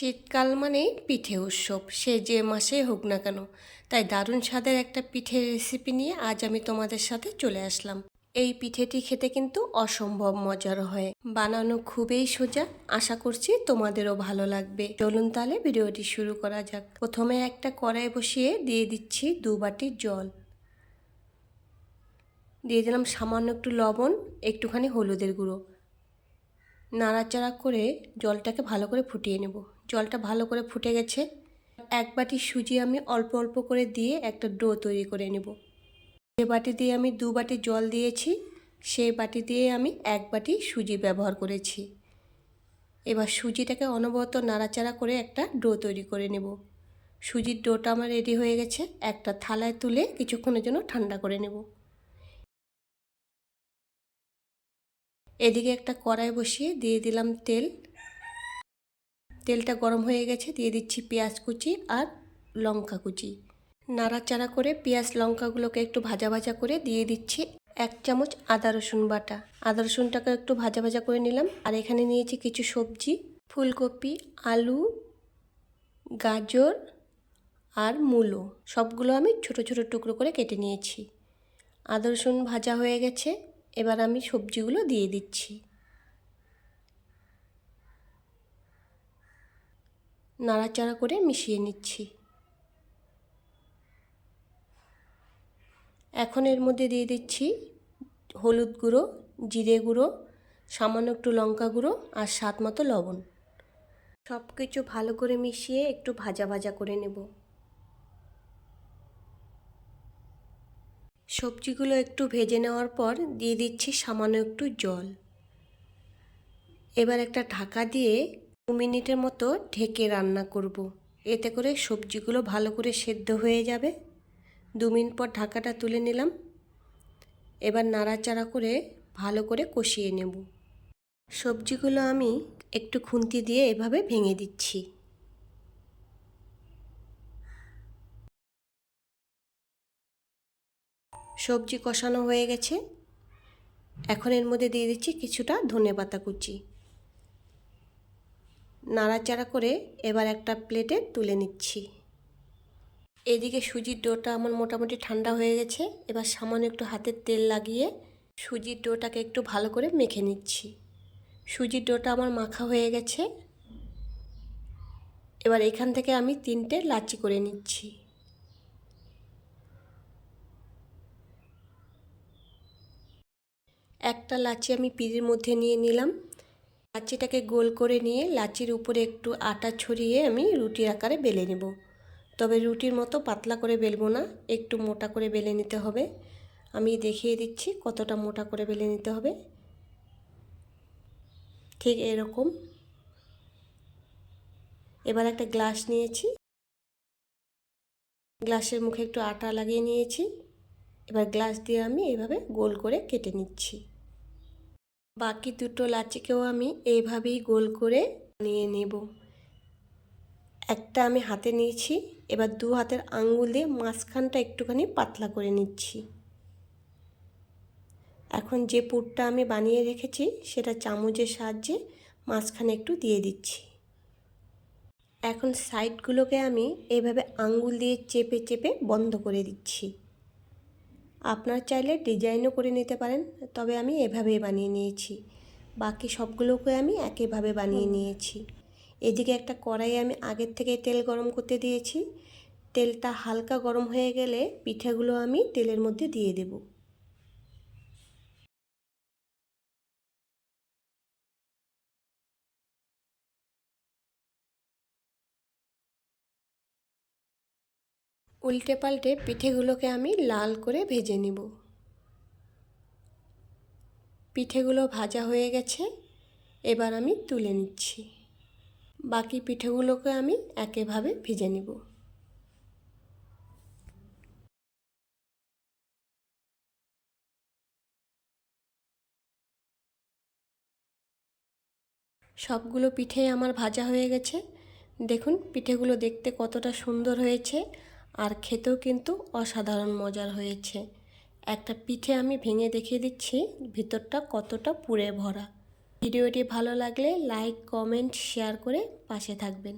শীতকাল মানেই পিঠে উৎসব। সে যে মাসেই হোক না কেন। তাই দারুণ স্বাদের একটা পিঠের রেসিপি নিয়ে আজ আমি তোমাদের সাথে চলে আসলাম। এই পিঠেটি খেতে কিন্তু অসম্ভব মজার হয়। বানানো খুবই সোজা। আশা করছি তোমাদেরও ভালো লাগবে। চলুন তাহলে ভিডিওটি শুরু করা যাক। প্রথমে একটা কড়াই বসিয়ে দিয়ে দিচ্ছি দু বাটি জল। দিয়ে দিলাম সামান্য একটু লবণ, একটুখানি হলুদের গুঁড়ো। নাড়াচাড়া করে জলটাকে ভালো করে ফুটিয়ে নেব। জলটা ভালো করে ফুটে গেছে। এক বাটি সুজি আমি অল্প অল্প করে দিয়ে একটা ডো তৈরি করে নেব। যে বাটি দিয়ে আমি দু বাটি জল দিয়েছি, সেই বাটি দিয়ে আমি এক বাটি সুজি ব্যবহার করেছি। এবার সুজিটাকে অনবরত নাড়াচাড়া করে একটা ডো তৈরি করে নেব। সুজির ডোটা আমার রেডি হয়ে গেছে। একটা থালায় তুলে কিছুক্ষণের জন্য ঠান্ডা করে নেব। এদিকে একটা কড়াই বসিয়ে দিয়ে দিলাম তেল। তেলটা গরম হয়ে গেছে, দিয়ে দিচ্ছি পেঁয়াজ কুচি আর লঙ্কা কুচি। নাড়াচাড়া করে পেঁয়াজ লঙ্কাগুলোকে একটু ভাজা ভাজা করে দিয়ে দিচ্ছি এক চামচ আদা রসুন বাটা। আদা রসুনটাকে একটু ভাজা ভাজা করে নিলাম আর এখানে নিয়েছি কিছু সবজি, ফুলকপি, আলু, গাজর আর মূলো। সবগুলো আমি ছোট ছোট টুকরো করে কেটে নিয়েছি। আদা রসুন ভাজা হয়ে গেছে এবার আমি সবজিগুলো দিয়ে দিচ্ছি। নাড়াচাড়া করে মিশিয়ে নিচ্ছি। এখন এর মধ্যে দিয়ে দিচ্ছি হলুদ গুঁড়ো, জিরে গুঁড়ো, সামান্য একটু লঙ্কা গুঁড়ো আর স্বাদ মতো লবণ। সব কিছু ভালো করে মিশিয়ে একটু ভাজা ভাজা করে নেব। সবজিগুলো একটু ভেজে নেওয়ার পর দিয়ে দিচ্ছি সামান্য একটু জল। এবার একটা ঢাকা দিয়ে দু মিনিটের মতো ঢেকে রান্না করব। এতে করে সবজিগুলো ভালো করে সেদ্ধ হয়ে যাবে। দু মিনিট পর ঢাকাটা তুলে নিলাম। এবার নাড়াচাড়া করে ভালো করে কষিয়ে নেব। সবজিগুলো আমি একটু খুন্তি দিয়ে এভাবে ভেঙে দিচ্ছি। সবজি কষানো হয়ে গেছে। এখন এর মধ্যে দিয়ে দিচ্ছি কিছুটা ধনে পাতা কুচি। নাড়াচাড়া করে এবার একটা প্লেটে তুলে নিচ্ছি। এদিকে সুজির ডোটা আমার মোটামুটি ঠান্ডা হয়ে গেছে। এবার সামান্য একটু হাতের তেল লাগিয়ে সুজির ডোটাকে একটু ভালো করে মেখে নিচ্ছি। সুজির ডোটা আমার মাখা হয়ে গেছে। এবার এখান থেকে আমি তিনটে লাচি করে নিচ্ছি। একটা লাচি আমি পিড়ির মধ্যে নিয়ে নিলাম। লাচিটাকে গোল করে নিয়ে লাচির উপরে একটু আটা ছড়িয়ে আমি রুটির আকারে বেলে নেব। তবে রুটির মতো পাতলা করে বেলবো না, একটু মোটা করে বেলে নিতে হবে। আমি দেখিয়ে দিচ্ছি কতটা মোটা করে বেলে নিতে হবে। ঠিক এরকম। এবার একটা গ্লাস নিয়েছি। গ্লাসের মুখে একটু আটা লাগিয়ে নিয়েছি। এবার গ্লাস দিয়ে আমি এইভাবে গোল করে কেটে নিচ্ছি। বাকি দুটো লাচিকেও আমি এইভাবেই গোল করে নিয়ে নেব। একটা আমি হাতে নিয়েছি, এবার দু হাতের আঙুল দিয়ে মাঝখানটা একটুখানি পাতলা করে নিচ্ছি। এখন যে পুরটা আমি বানিয়ে রেখেছি, সেটা চামচের সাহায্যে মাঝখানে একটু দিয়ে দিচ্ছি। এখন সাইডগুলোকে আমি এইভাবে আঙ্গুল দিয়ে চেপে চেপে বন্ধ করে দিচ্ছি। আপনার চাইলে ডিজাইনও করে নিতে পারেন তবে আমি এভাবেই বানিয়ে নিয়েছি। বাকি সবগুলোকে আমি একইভাবে বানিয়ে নিয়েছি। এদিকে একটা কড়াই আমি আগের থেকে তেল গরম করতে দিয়েছি। তেলটা হালকা গরম হয়ে গেলে পিঠাগুলো আমি তেলের মধ্যে দিয়ে দেব। উল্টে পাল্টে পিঠেগুলোকে আমি লাল করে ভেজে নিব। পিঠেগুলো ভাজা হয়ে গেছে, এবার আমি তুলে নিচ্ছি। বাকি পিঠেগুলোকে আমি একেভাবে ভেজে নিব। সবগুলো পিঠে আমার ভাজা হয়ে গেছে। দেখুন, পিঠেগুলো দেখতে কতটা সুন্দর হয়েছে। আর খেতেও কিন্তু অসাধারণ মজার হয়েছে। একটা পিঠে আমি ভেঙে দেখিয়ে দিচ্ছি, ভিতরটা কতটা পুড়ে ভরা। ভিডিওটি ভালো লাগলে লাইক কমেন্ট শেয়ার করে পাশে থাকবেন।